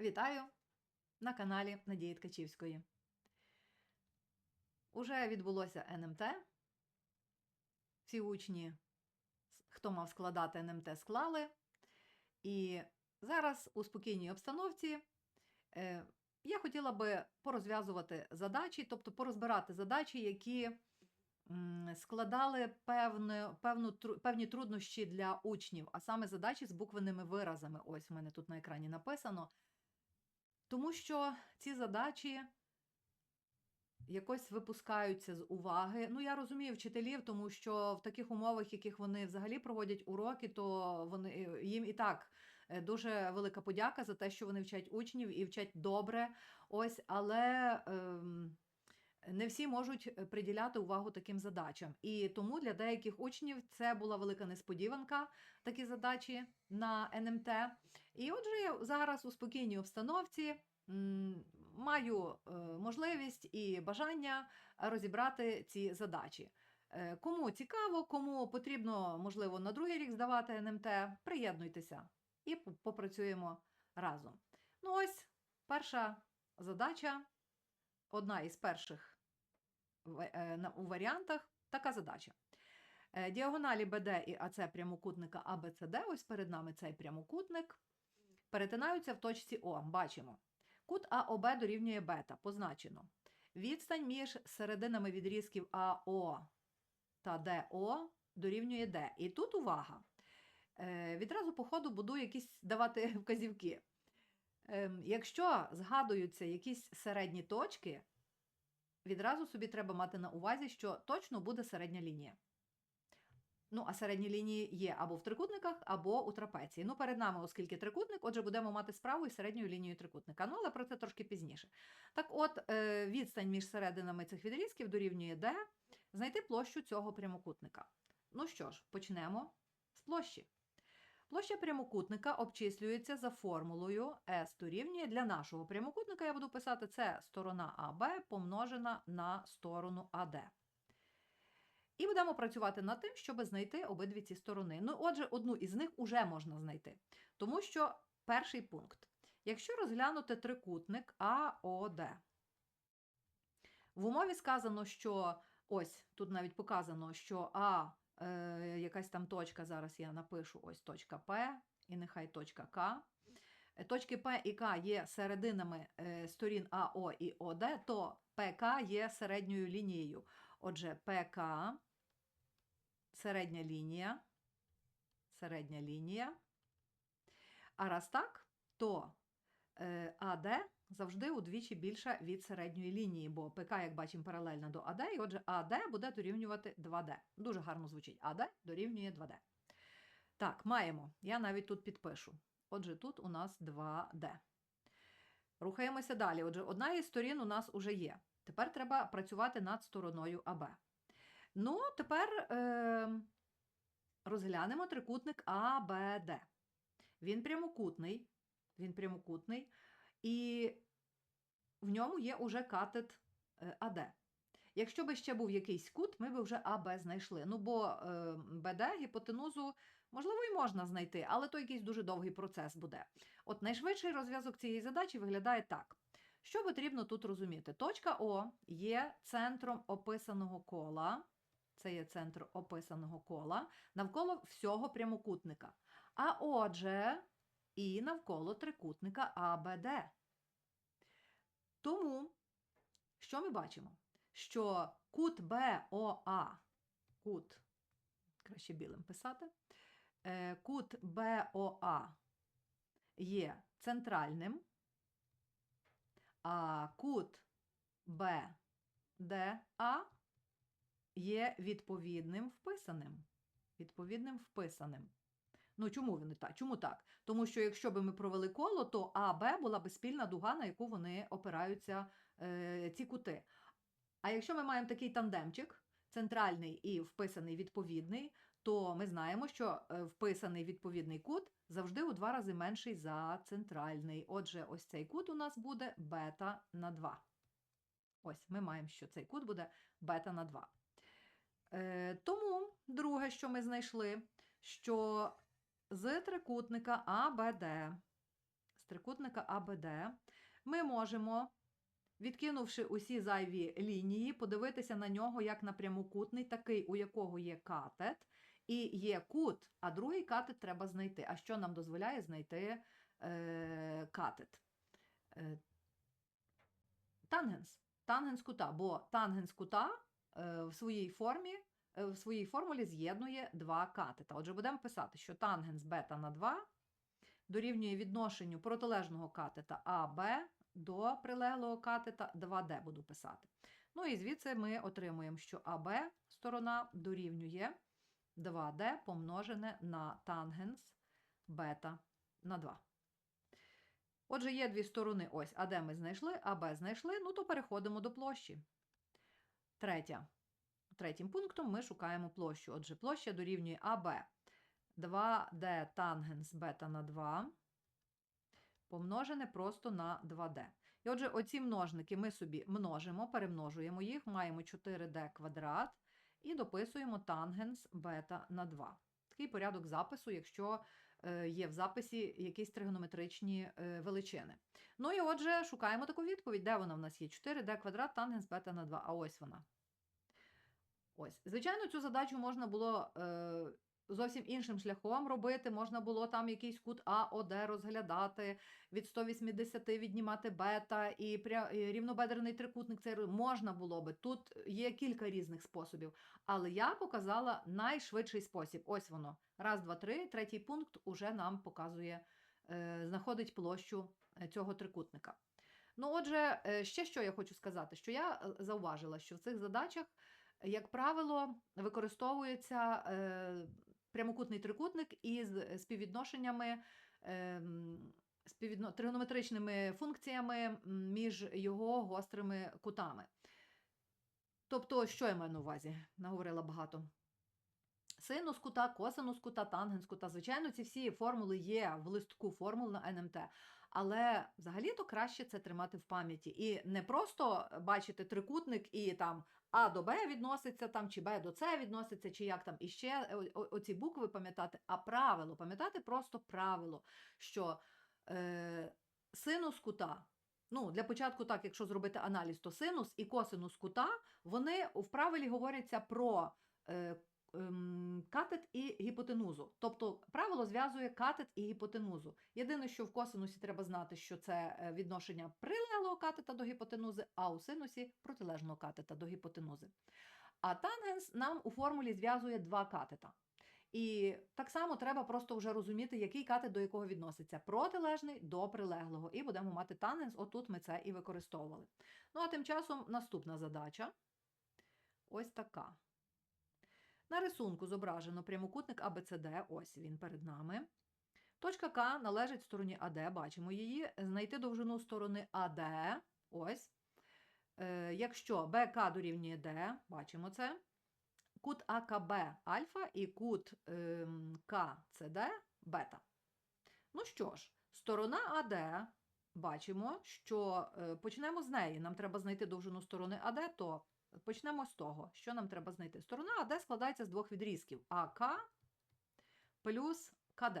Вітаю на каналі Надії Ткачівської. Уже відбулося НМТ. Всі учні, хто мав складати НМТ, склали. І зараз у спокійній обстановці е, я хотіла би порозв'язувати задачі, тобто порозбирати задачі, які складали певне, певну, певні труднощі для учнів, а саме задачі з буквенними виразами. Ось у мене тут на екрані написано. Тому що ці задачі якось випускаються з уваги. Ну, я розумію вчителів, тому що в таких умовах, яких вони взагалі проводять уроки, то вони е, їм і так е, дуже велика подяка за те, що вони вчать учнів і вчать добре. Ось, але ем, не всі можуть е, приділяти увагу таким задачам. І тому для деяких учнів це була велика несподіванка, такі задачі на НМТ. І отже, зараз у спокійній обстановці маю е, можливість і бажання розібрати ці задачі. Е, Кому цікаво, кому потрібно, можливо, на другий рік здавати НМТ, приєднуйтеся і попрацюємо разом. Ну ось перша задача, одна із перших у варіантах, така задача. Е, Діагоналі БД і АЦ прямокутника АБЦД, ось перед нами цей прямокутник, перетинаються в точці О. Бачимо. Кут АОБ дорівнює бета, позначено. Відстань між серединами відрізків АО та ДО дорівнює Д. І тут увага. Е, Відразу по ходу буду якісь давати вказівки. Ем, Якщо згадуються якісь середні точки, відразу собі треба мати на увазі, що точно буде середня лінія. Ну, а середні лінії є або в трикутниках, або у трапеції. Ну, перед нами, оскільки трикутник, отже, будемо мати справу із середньою лінією трикутника. Ну, але про це трошки пізніше. Так от, е, відстань між серединами цих відрізків дорівнює D, знайти площу цього прямокутника. Ну що ж, почнемо з площі. Площа прямокутника обчислюється за формулою S дорівнює для нашого прямокутника. Я буду писати це сторона АБ помножена на сторону АД. І будемо працювати над тим, щоб знайти обидві ці сторони. Ну, отже, одну із них уже можна знайти. Тому що перший пункт. Якщо розглянути трикутник АОД, в умові сказано, що ось тут навіть показано, що А, е, якась там точка, зараз я напишу ось точка П, і нехай точка К. Е, Точки П і К є серединами е, сторін АО і ОД, то ПК є середньою лінією. Отже, ПК, середня лінія, середня лінія. А раз так, то е, АД завжди удвічі більша від середньої лінії, бо ПК, як бачимо, паралельна до АД, і отже, АД буде дорівнювати 2D. Дуже гарно звучить. АД дорівнює 2D. Так, маємо. Я навіть тут підпишу. Отже, тут у нас 2D. Рухаємося далі. Отже, одна із сторін у нас уже є. Тепер треба працювати над стороною АБ. Ну, тепер е, розглянемо трикутник АБД. Він прямокутний, він прямокутний, і в ньому є уже катет е, АД. Якщо би ще був якийсь кут, ми б вже АБ знайшли. Ну, бо е, БД гіпотенузу, можливо, і можна знайти, але то якийсь дуже довгий процес буде. От найшвидший розв'язок цієї задачі виглядає так. Що потрібно тут розуміти? Точка О є центром описаного кола. Це є центр описаного кола навколо всього прямокутника. А отже, і навколо трикутника АБД. Тому, що ми бачимо? Що кут БОА, кут, краще білим писати, е, кут БОА є центральним, а кут БДА є відповідним вписаним. Відповідним вписаним. Ну, чому вони так? Чому так? Тому що якщо б ми провели коло, то АБ була б спільна дуга, на яку вони опираються е, ці кути. А якщо ми маємо такий тандемчик, центральний і вписаний відповідний, то ми знаємо, що е, вписаний відповідний кут завжди у два рази менший за центральний. Отже, ось цей кут у нас буде бета на 2. Ось ми маємо, що цей кут буде бета на 2. Е, тому друге, що ми знайшли, що з трикутника АБД, з трикутника АБД, ми можемо, відкинувши усі зайві лінії, подивитися на нього як на прямокутний, такий, у якого є катет, і є кут, а другий катет треба знайти. А що нам дозволяє знайти е, катет? Е, тангенс. Тангенс кута, бо тангенс кута е, в своїй формі, в своїй формулі з'єднує два катета. Отже, будемо писати, що тангенс бета на 2 дорівнює відношенню протилежного катета АБ до прилеглого катета 2D буду писати. Ну і звідси ми отримуємо, що АБ сторона дорівнює 2D помножене на тангенс бета на 2. Отже, є дві сторони. Ось АД ми знайшли, АБ знайшли, ну то переходимо до площі. Третя. Третім пунктом ми шукаємо площу. Отже, площа дорівнює АБ 2D тангенс бета на 2 помножене просто на 2D. І отже, оці множники ми собі множимо, перемножуємо їх, маємо 4D квадрат і дописуємо тангенс бета на 2. Такий порядок запису, якщо е, є в записі якісь тригонометричні е, величини. Ну і отже, шукаємо таку відповідь. Де вона в нас є? 4D квадрат тангенс бета на 2. А ось вона. Ось. Звичайно, цю задачу можна було е, зовсім іншим шляхом робити. Можна було там якийсь кут АОД розглядати, від 180 віднімати бета і, пря... і рівнобедрений трикутник. Це можна було би. Тут є кілька різних способів. Але я показала найшвидший спосіб. Ось воно. Раз, два, три. Третій пункт уже нам показує, е, знаходить площу е, цього трикутника. Ну, отже, е, ще що я хочу сказати, що я е, зауважила, що в цих задачах, як правило, використовується е, прямокутний трикутник із співвідношеннями, е, тригонометричними функціями між його гострими кутами. Тобто, що я маю на увазі? Наговорила багато. Синус кута, косинус кута, тангенс кута. Звичайно, ці всі формули є в листку формул на НМТ. Але взагалі-то краще це тримати в пам'яті. І не просто бачити трикутник і там А до Б відноситься, там, чи Б до С відноситься, чи як там іще о- оці букви пам'ятати, а правило, пам'ятати просто правило, що е, синус кута. Ну, для початку, так, якщо зробити аналіз, то синус і косинус кута, вони в правилі говоряться про е, катет і гіпотенузу. Тобто правило зв'язує катет і гіпотенузу. Єдине, що в косинусі треба знати, що це е, відношення прилеглого катета до гіпотенузи, а у синусі протилежного катета до гіпотенузи. А тангенс нам у формулі зв'язує два катета. І так само треба просто вже розуміти, який катет до якого відноситься. Протилежний до прилеглого. І будемо мати тангенс, отут ми це і використовували. Ну а тим часом наступна задача. Ось така. На рисунку зображено прямокутник ABCD, ось він перед нами. Точка К належить стороні АД, бачимо її. Знайти довжину сторони АД, ось. Е, якщо БК дорівнює Д, бачимо це. Кут АКБ альфа і кут ем, КЦД бета. Ну що ж, сторона АД, бачимо, що е, почнемо з неї. Нам треба знайти довжину сторони АД, то Почнемо з того, що нам треба знайти. Сторона АД складається з двох відрізків АК плюс КД.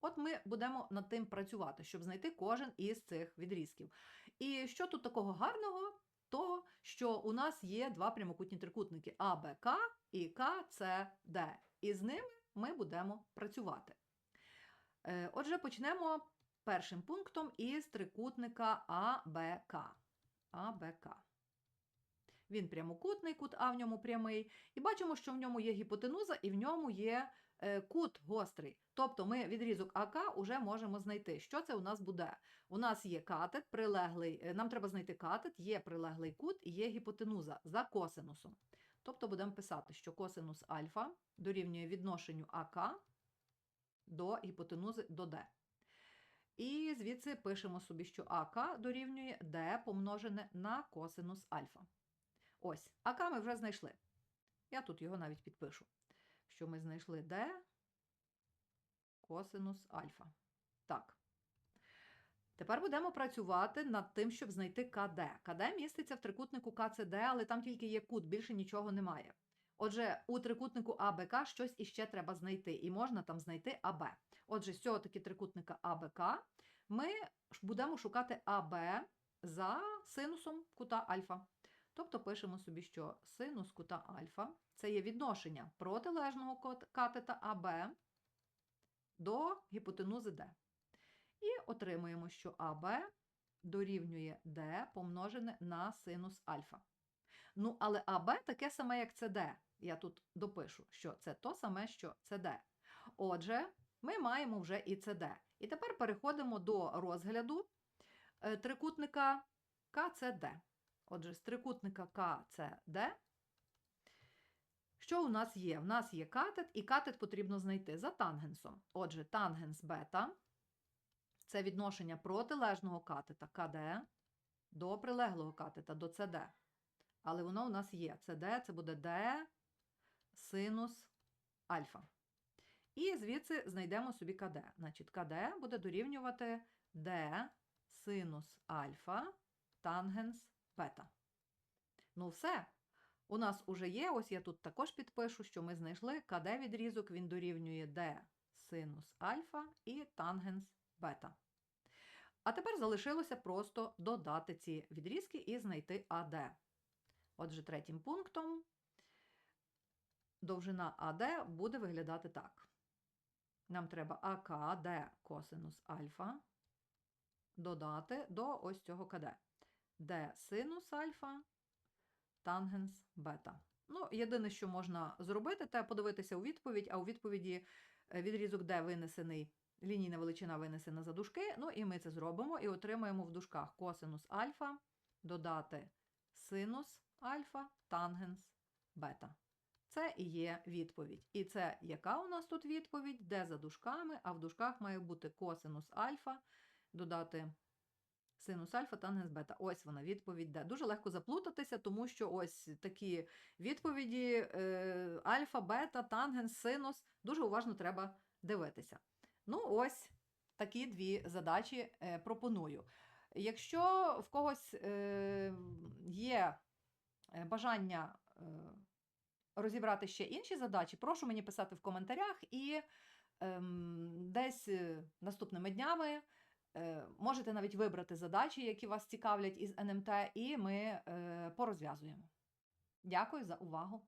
От ми будемо над тим працювати, щоб знайти кожен із цих відрізків. І що тут такого гарного? Того, що у нас є два прямокутні трикутники АБК і КЦД. І з ними ми будемо працювати. Е, Отже, почнемо першим пунктом із трикутника АБК. АБК. Він прямокутний, кут А в ньому прямий. І бачимо, що в ньому є гіпотенуза і в ньому є е, кут гострий. Тобто ми відрізок АК вже можемо знайти. Що це у нас буде? У нас є катет, прилеглий, е, нам треба знайти катет, є прилеглий кут і є гіпотенуза за косинусом. Тобто будемо писати, що косинус альфа дорівнює відношенню АК до гіпотенузи до D. І звідси пишемо собі, що АК дорівнює D помножене на косинус альфа. Ось, АК ми вже знайшли. Я тут його навіть підпишу, що ми знайшли D косинус альфа. Так. Тепер будемо працювати над тим, щоб знайти КД. КД міститься в трикутнику КЦД, але там тільки є кут, більше нічого немає. Отже, у трикутнику АБК щось іще треба знайти, і можна там знайти АБ. Отже, з цього таки трикутника АБК ми будемо шукати АБ за синусом кута альфа. Тобто пишемо собі, що синус кута альфа це є відношення протилежного катета АБ до гіпотенузи D. І отримуємо, що АБ дорівнює D помножене на синус альфа. Ну, але АБ таке саме, як CD. Я тут допишу, що це то саме, що CD. Отже, ми маємо вже і CD. І тепер переходимо до розгляду е, трикутника КЦД. Отже, з трикутника КЦД, що у нас є? У нас є катет, і катет потрібно знайти за тангенсом. Отже, тангенс бета це відношення протилежного катета КД до прилеглого катета до СД. Але воно у нас є. СД це буде D синус альфа. І звідси знайдемо собі КД. Значить, КД буде дорівнювати D синус альфа тангенс бета. Ну, все. У нас уже є, ось я тут також підпишу, що ми знайшли КД відрізок, він дорівнює D синус альфа і тангенс бета. А тепер залишилося просто додати ці відрізки і знайти АД. Отже, третім пунктом довжина АД буде виглядати так. Нам треба АКД косинус альфа додати до ось цього КД. Д синус альфа, тангенс бета. Ну, єдине, що можна зробити, це подивитися у відповідь, а у відповіді е, відрізок Д винесений, лінійна величина винесена за дужки. Ну і ми це зробимо і отримаємо в дужках косинус альфа, додати синус альфа, тангенс бета. Це і є відповідь. І це яка у нас тут відповідь? Де за дужками, а в дужках має бути косинус альфа, додати синус альфа, тангенс бета. Ось вона відповідь Д. Дуже легко заплутатися, тому що ось такі відповіді е, альфа, бета, тангенс, синус. Дуже уважно треба дивитися. Ну, ось такі дві задачі е, пропоную. Якщо в когось е, є е, бажання е, розібрати ще інші задачі, прошу мені писати в коментарях і ем, десь е, наступними днями можете навіть вибрати задачі, які вас цікавлять із НМТ, і ми е, порозв'язуємо. Дякую за увагу!